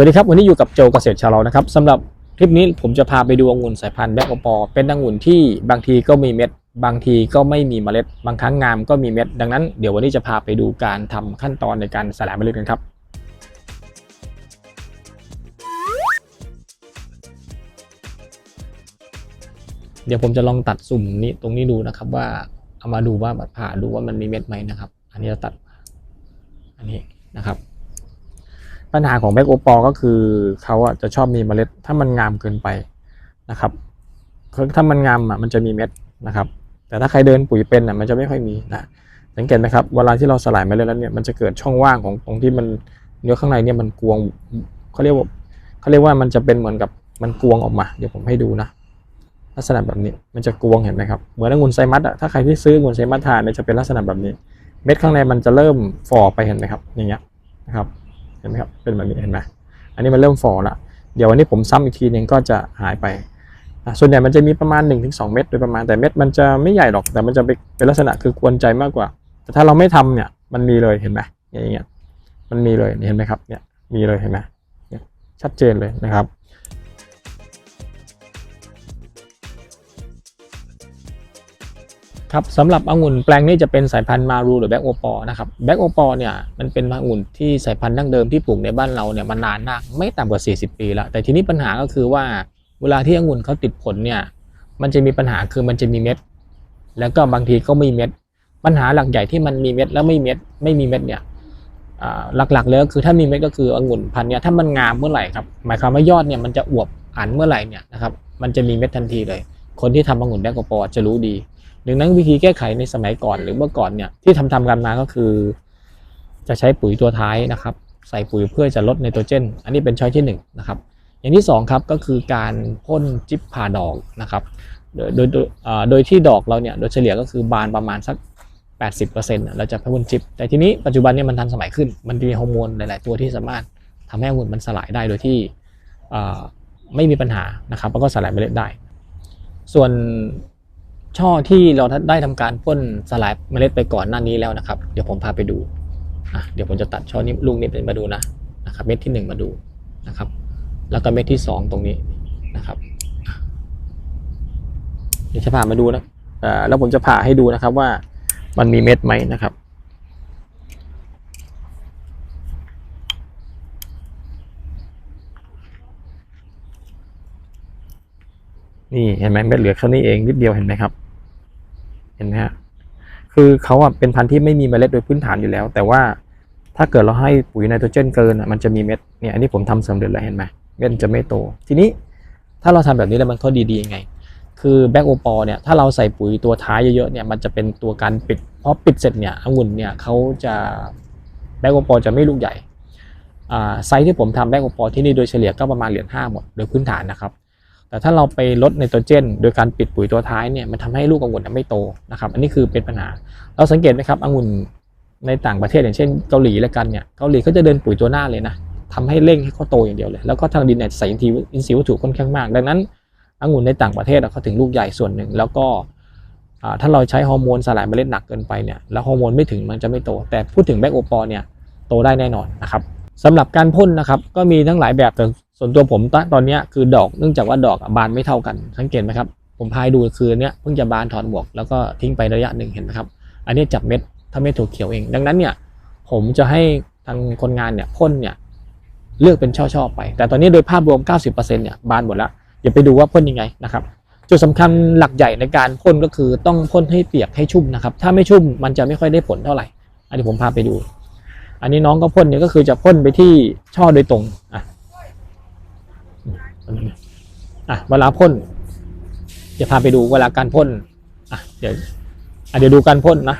วัสดีครับ วันนี้อยู่กับโจเกษตรชาวเรานะครับสำหรับคลิปนี้ผมจะพาไปดูองุ่นสายพันธุ์แบล็กโอปอเป็นองุ่นที่บางทีก็มีเม็ด บางทีก็ไม่มีเมล็ด บางครั้งงามก็มีเม็ด ดังนั้นเดี๋ยววันนี้จะพาไปดูการทำขั้นตอนในการสลายเมล็ดกันครับเดี๋ยวผมจะลองตัดสุ่มนี้ตรงนี้ดูนะครับ ว่าเอามาดูว่าผ่าดูว่ามันมีเม็ดไหมนะครับ อันนี้เราตัดอันนี้นะครับ ปัญหาของแบ็กโอปอก็คือเขาอะจะชอบมีเมล็ด ถ้ามันงามเกินไปนะครับถ้ามันงามอะมันจะมีเม็ดนะครับ แต่ถ้าใครเดินปุ๋ยเป็นอะมันจะไม่ค่อยมีนะสังเกตไหมครับเวลาที่เราสลายเมล็ดแล้วเนี่ยมันจะเกิดช่องว่างของตรงที่มันเนื้อข้างในเนี่ยมันกวงเขาเรียกว่าเขาเรียกว่ามันจะเป็นเหมือนกับมันกวงออกมา เดี๋ยวผมให้ดูนะลักษณะแบบนี้มันจะกวงเห็นไหมครับเหมือนองุ่นไซมัสอะถ้าใครที่ซื้อองุ่นไซมัสทานเนี่ยจะเป็นลักษณะแบบนี้ เม็ดข้างในมันจะเริ่มฝ่อไปเห็นไหมครับอย่างเงี้ยนะครับ เห็นไหมครับเป็นแบบนี้เห็นไหมอันนี้มันเริ่มฟอละเดี๋ยววันนี้ผมซ้ำอีกทีหนึงก็จะหายไปส่วนใหญ่มันจะมีประมาณ 1-2 เม็ดโดยประมาณแต่เม็ดมันจะไม่ใหญ่หรอกแต่มันจะเป็นลักษณะคือกวนใจมากกว่า แต่ถ้าเราไม่ทำเนี่ยมันมีเลยเห็นไหมอย่างเงี้ยมันมีเลยเห็นไหมครับเนี่ยมีเลยเห็นไหมเนี่ยชัดเจนเลยนะครับ ครับสำหรับองุ่นแปลงนี้จะเป็นสายพันธุ์มารูหรือแบ็กโอปอนะครับแบ็กโอปอเนี่ยมันเป็นองุ่นที่สายพันธุ์ดั้งเดิมที่ปลูกในบ้านเราเนี่ยมานานมากไม่ต่ำกว่า 40 ปีแล้วแต่ทีนี้ปัญหาก็คือว่าเวลาที่องุ่นเขาติดผลเนี่ยมันจะมีปัญหาคือมันจะมีเม็ด แล้วก็บางทีก็ไม่มีเม็ด ปัญหาหลักใหญ่ที่มันมีเม็ดแล้วไม่มีเม็ดไม่มีเม็ดเนี่ยหลักๆเลยก็คือถ้ามีเม็ดก็คือองุ่นพันธุ์เนี่ยถ้ามันงามเมื่อไหร่ครับหมายความว่ายอดเนี่ยมันจะอวบอันเมื่อไหร่เนี่ยนะครับมันจะมีเม็ดทันทีเลย คนที่ทำองุ่นแบ็กโอปอจะรู้ดี ดังนั้นวิธีแก้ไขในสมัยก่อนหรือเมื่อก่อนเนี่ยที่ทำทำกันมาก็คือ จะใช้ปุ๋ยตัวท้ายนะครับ ใส่ปุ๋ยเพื่อจะลดไนโตรเจน อันนี้เป็นช้อยที่1นงนะครับอย่างที่2ครับก็คือการพ่นจิ๊บผ่าดอกนะครับโดยโดยโดยอ่าโดยที่ดอกเราเนี่ยโดยเฉลี่ยก็คือบานประมาณสัก 80%น่ะเราจะพ่นจิ๊บแต่ทีนี้ปัจจุบันเนี่ยมันทันสมัยขึ้น มันมีฮอร์โมนหลาย ๆ ตัวที่สามารถทำให้องุ่นมันสลายได้โดยที่อ่าไม่มีปัญหานะครับแล้วก็สลายเมล็ดได้ ส่วน ช่อที่เราได้ทำการพ่นสลายเมล็ดไปก่อนหน้านี้แล้วนะครับ เดี๋ยวผมพาไปดูอะเดี๋ยวผมจะตัดช่อนี้ลูกนี้เป็นมาดูนะนะครับ เม็ดที่หนึ่งมาดูนะครับ แล้วก็เม็ดที่สองตรงนี้นะครับ เดี๋ยวจะพามาดูนะอ่าแล้วผมจะผ่าให้ดูนะครับว่ามันมีเม็ดไหมนะครับ นี่เห็นไหมเม็ดเหลือแค่นี้เองนิดเดียวเห็นไหมครับ เห็นไหมฮะคือเขาอะเป็นพันธุ์ที่ไม่มีเมล็ดโดยพื้นฐานอยู่แล้ว แต่ว่าถ้าเกิดเราให้ปุ๋ยไนโตรเจนเกินอะมันจะมีเม็ดเนี่ยอันนี้ผมทำสำเร็จแล้วเห็นไหมเม็ดจะไม่โต ทีนี้ถ้าเราทำแบบนี้แล้วมันข้อดีๆยังไง คือแบ็กโอปอเนี่ยถ้าเราใส่ปุ๋ยตัวท้ายเยอะๆเนี่ยมันจะเป็นตัวการปิดเพราะปิดเสร็จเนี่ยองุ่นเนี่ยเขาจะแบ็กโอปอจะไม่ลูกใหญ่อ่าไซส์ที่ผมทำแบ็กโอปอที่นี่โดยเฉลี่ยก็ประมาณเหรียญห้าหมดโดยพื้นฐานนะครับ แต่ถ้าเราไปลดไนโตรเจน โดยการปิดปุ๋ยตัวท้ายเนี่ยมันทำให้ลูกองุ่นไม่โตนะครับอันนี้คือเป็นปัญหา เราสังเกตไหมครับองุ่นในต่างประเทศอย่างเช่นเกาหลีแล้วกันเนี่ยเกาหลีเขาจะเดินปุ๋ยตัวหน้าเลยนะทำให้เร่งให้เขาโตอย่างเดียวเลย แล้วก็ทางดินเนี่ยใส่อินทรีย์อินทรีย์วัตถุค่อนข้างมาก ดังนั้นองุ่นในต่างประเทศเขาถึงลูกใหญ่ส่วนหนึ่ง แล้วก็ถ้าเราใช้ฮอร์โมนสลายเมล็ดหนักเกินไปเนี่ยแล้วฮอร์โมนไม่ถึงมันจะไม่โต แต่พูดถึงแบคโอปอเนี่ยโตได้แน่นอนนะครับสำหรับการพ่นนะครับก็มีทั้งหลายแบบแต่ ส่วนตัวผมตอนนี้คือดอกเนื่องจากว่าดอกบานไม่เท่ากันสังเกตไหมครับผมพายดูคือเนี้ยเพิ่งจะบานถอนหมวกแล้วก็ทิ้งไประยะหนึ่งเห็นไหมครับ อันนี้จับเม็ดถ้าเม็ดถั่วเขียวเอง ดังนั้นเนี่ยผมจะให้ทางคนงานเนี่ยพ่นเนี่ยเลือกเป็นช่อๆไป แต่ตอนนี้โดยภาพรวม 90%เนี่ยบานหมดแล้วอย่าไปดูว่าพ่นยังไงนะครับจุดสำคัญหลักใหญ่ในการพ่นก็คือต้องพ่นให้เปียกให้ชุ่มนะครับ ถ้าไม่ชุ่มมันจะไม่ค่อยได้ผลเท่าไหร่ อันนี้ผมพาไปดู อันนี้น้องก็พ่นเนี่ยก็คือจะพ่นไปที่ช่อโดยตรงอะ อะเวลาพ่นจะพาไปดูเวลาการพ่นอะเดี๋ยวอะเดี๋ยวดูการพ่นนะ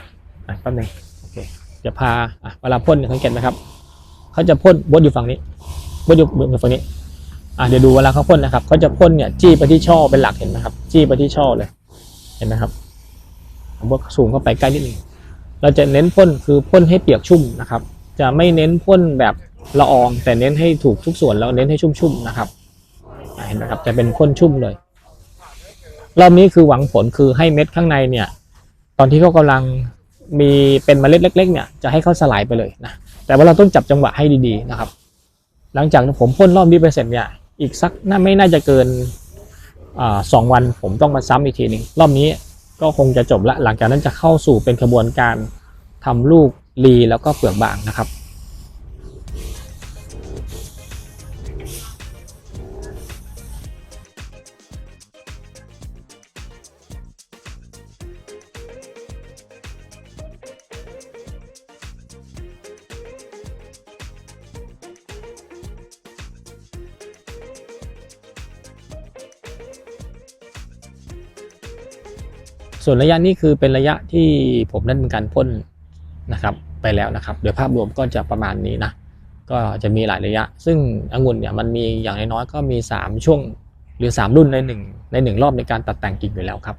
อะแป๊บนึงโอเคจะพาอะเวลาพ่นเนี่ยสังเกตไหมครับเขาจะพ่นบดอยู่ฝั่งนี้บดอยู่บนฝั่งนี้อะเดี๋ยวดูเวลาเขาพ่นนะครับเขาจะพ่นเนี่ยจี้ไปที่ช่อเป็นหลักเห็นไหมครับ จี้ไปที่ช่อเลย เห็นไหมครับผมว่าสูงเข้าไปใกล้นิดนึงเราจะเน้นพ่นคือพ่นให้เปียกชุ่มนะครับ จะไม่เน้นพ่นแบบละออง แต่เน้นให้ถูกทุกส่วนแล้วเน้นให้ชุ่มๆนะครับ เห็นไหมครับจะเป็นพ่นชุ่มเลยรอบนี้คือหวังผลคือให้เม็ดข้างในเนี่ย ตอนที่เขากำลังมีเป็นเมล็ดเล็ก ๆ เนี่ยจะให้เขาสลายไปเลยนะแต่ว่าเราต้องจับจังหวะให้ดีๆนะครับ หลังจากผมพ่นรอบนี้ไปเสร็จเนี่ยอีกสักน่าไม่น่าจะเกินอสองวันผมต้องมาซ้ำอีกทีหนึ่งรอบนี้ก็คงจะจบละหลังจากนั้นจะเข้าสู่เป็นกระบวนการทำลูกรีแล้วก็เปลือกบางนะครับ ส่วนระยะนี้คือเป็นระยะที่ผมได้เป็นการพ่นนะครับไปแล้วนะครับ โดยภาพรวมก็จะประมาณนี้นะ ก็จะมีหลายระยะ ซึ่งองุ่นเนี่ยมันมีอย่างน้อยๆก็มี 3 ช่วงหรือ 3 รุ่นในหนึ่งในหนึ่งรอบในการตัดแต่งกิ่งอยู่แล้วครับ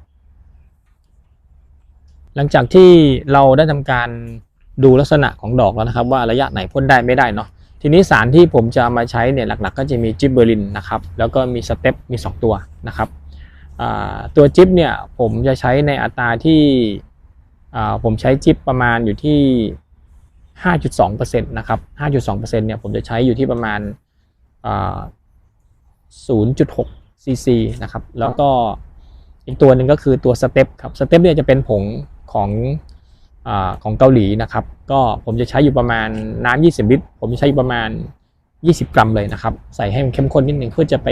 หลังจากที่เราได้ทำการดูลักษณะของดอกแล้วนะครับ ว่าระยะไหนพ่นได้ไม่ได้เนาะทีนี้สารที่ผมจะมาใช้เนี่ยหลักๆ ก็จะมีจิบเบอร์ลินนะครับแล้วก็มีสเต็ปมี 2 ตัวนะครับ ตัวจิ๊บเนี่ยผมจะใช้ในอัตราที่ผมใช้จิ๊บประมาณอยู่ที่ 5.2%นะครับ 5.2%เนี่ยผมจะใช้อยู่ที่ประมาณ 0.6ซีซีนะครับ แล้วก็อีกตัวหนึ่งก็คือตัวสเต็ปครับ สเต็ปเนี่ยจะเป็นผงของอของเกาหลีนะครับ ก็ผมจะใช้อยู่ประมาณน้ำ20 ลิตร ผมจะใช้อยู่ประมาณ 20 กรัมเลยนะครับ ใส่ให้มันเข้มข้นนิดนึงเพื่อจะไป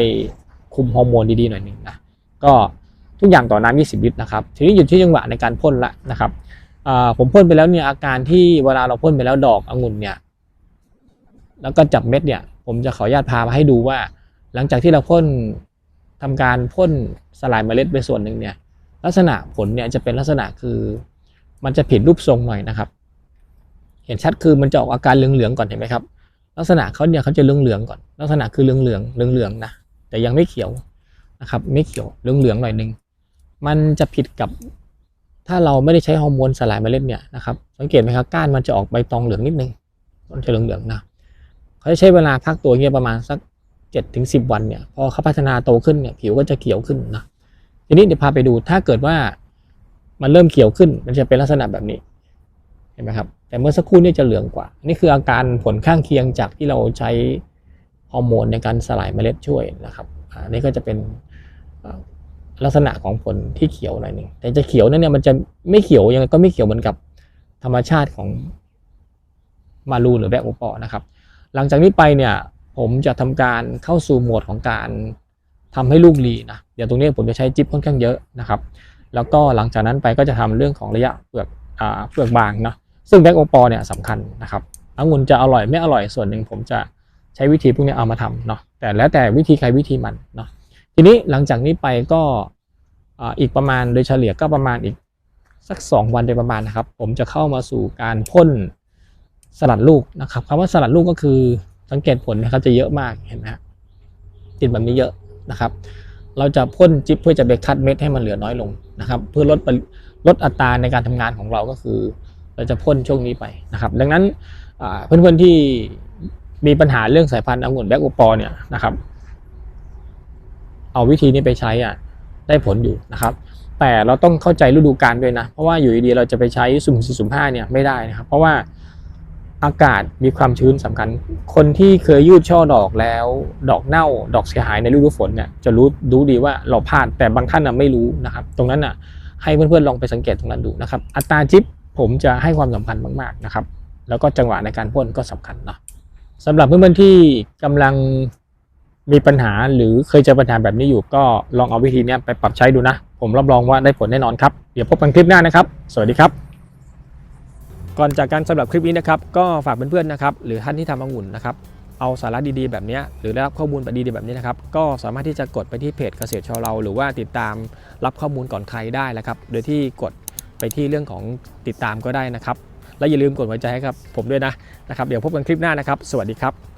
คุมฮอร์โมนดีๆหน่อยหนึงนะ ก็ทุกอย่างต่อน้ำ20 ลิตรนะครับทีนี้อยู่ที่จังหวะในการพ่นละนะครับผมพ่นไปแล้วเนี่ยอาการที่เวลาเราพ่นไปแล้วดอกองุ่นเนี่ยแล้วก็จับเม็ดเนี่ยผมจะขออนุญาตพามาให้ดูว่า หลังจากที่เราพ่นทำการพ่นสลายเมล็ดไปส่วนหนึ่งเนี่ยลักษณะผลเนี่ยจะเป็นลักษณะคือ มันจะผิดรูปทรงหน่อยนะครับ เห็นชัดคือมันจะออกอาการเหลืองๆก่อนเห็นไหมครับ ลักษณะเขาเนี่ยเขาจะเหลืองๆก่อน ลักษณะคือเหลืองๆเหลืองๆนะแต่ยังไม่เขียว นะครับไม่เขียวเหลืองๆหน่อยนึงมันจะผิดกับถ้าเราไม่ได้ใช้ฮอร์โมนสลายเมล็ดเนี่ยนะครับสังเกตไหมครับก้านมันจะออกใบตองเหลืองนิดนึงมันจะเหลืองๆนะเขาจะใช้เวลาพักตัวเงี้ยประมาณสักเจ็ดถึงสิบวันเนี่ยพอเขาพัฒนาโตขึ้นเนี่ยผิวก็จะเขียวขึ้นนะทีนี้เดี๋ยวพาไปดูถ้าเกิดว่ามันเริ่มเขียวขึ้นมันจะเป็นลักษณะแบบนี้เห็นไหมครับแต่เมื่อสักครู่นี่จะเหลืองกว่า นี่คืออาการผลข้างเคียงจากที่เราใช้ฮอร์โมนในการสลายเมล็ดช่วยนะครับอันนี้ก็จะเป็น ลักษณะของผลที่เขียวหน่อยหนึ่งแต่จะเขียวนั้นเนี่ยมันจะไม่เขียวยังไงก็ไม่เขียวเหมือนกับธรรมชาติของมารูหรือแบกโอปอนะครับ หลังจากนี้ไปเนี่ยผมจะทำการเข้าสู่โหมดของการทำให้ลูกรีนะเดี๋ยวตรงนี้ผมจะใช้จิ๊บค่อนข้างเยอะนะครับ แล้วก็หลังจากนั้นไปก็จะทำเรื่องของระยะเปลือกอ่าเปลือกบางเนาะซึ่งแบกโอปอเนี่ยสำคัญนะครับองุ่นจะอร่อยไม่อร่อยส่วนหนึ่งผมจะใช้วิธีพวกนี้เอามาทำเนาะแต่แล้วแต่วิธีใครวิธีมันเนาะ ทีนี้หลังจากนี้ไปก็อีกประมาณโดยเฉลี่ยก็ประมาณอีกสัก 2 วันโดยประมาณนะครับ ผมจะเข้ามาสู่การพ่นสลัดลูกนะครับคำว่าสลัดลูกก็คือสังเกตผลนะครับจะเยอะมากเห็นไหมฮะติดแบบนี้เยอะนะครับ เราจะพ่นจิ๊บเพื่อจะไปคัดเม็ดให้มันเหลือน้อยลงนะครับ เพื่อลดลดอัตราในการทำงานของเราก็คือ เราจะพ่นช่วงนี้ไปนะครับ ดังนั้นเพื่อนๆที่มีปัญหาเรื่องสายพันธุ์องุ่นแบ็กโอปอเนี่ยนะครับ เอาวิธีนี้ไปใช้อะได้ผลอยู่นะครับ แต่เราต้องเข้าใจฤดูกาลด้วยนะ เพราะว่าอยู่ดีๆเราจะไปใช้สุ่มสี่สุ่มห้าเนี่ยไม่ได้นะครับ เพราะว่าอากาศมีความชื้นสำคัญ คนที่เคยยืดช่อดอกแล้ว ดอกเน่า ดอกเสียหายในฤดูฝนเนี่ยจะรู้รู้ดีว่าเราพลาดแต่บางท่านน่ะไม่รู้นะครับ ตรงนั้นน่ะให้เพื่อนๆลองไปสังเกตตรงนั้นดูนะครับ อัตราจิปผมจะให้ความสำคัญมากๆนะครับ แล้วก็จังหวะในการพ่นก็สำคัญเนาะสำหรับเพื่อนๆที่กำลัง มีปัญหาหรือเคยเจอปัญหาแบบนี้อยู่ก็ลองเอาวิธีนี้ไปปรับใช้ดูนะ ผมรับรองว่าได้ผลแน่นอนครับ เดี๋ยวพบกันคลิปหน้านะครับ สวัสดีครับ ก่อนจากการสำหรับคลิปนี้นะครับ ก็ฝากเพื่อนๆนะครับ หรือท่านที่ทำองุ่นนะครับเอาสาระดีๆแบบนี้หรือได้รับข้อมูลแบบดีๆแบบนี้นะครับ ก็สามารถที่จะกดไปที่เพจเกษตรชาวเรา หรือว่าติดตามรับข้อมูลก่อนใครได้นะครับ โดยที่กดไปที่เรื่องของติดตามก็ได้นะครับ และอย่าลืมกดหัวใจให้ครับผมด้วยนะนะครับ เดี๋ยวพบกันคลิปหน้านะครับ สวัสดีครับ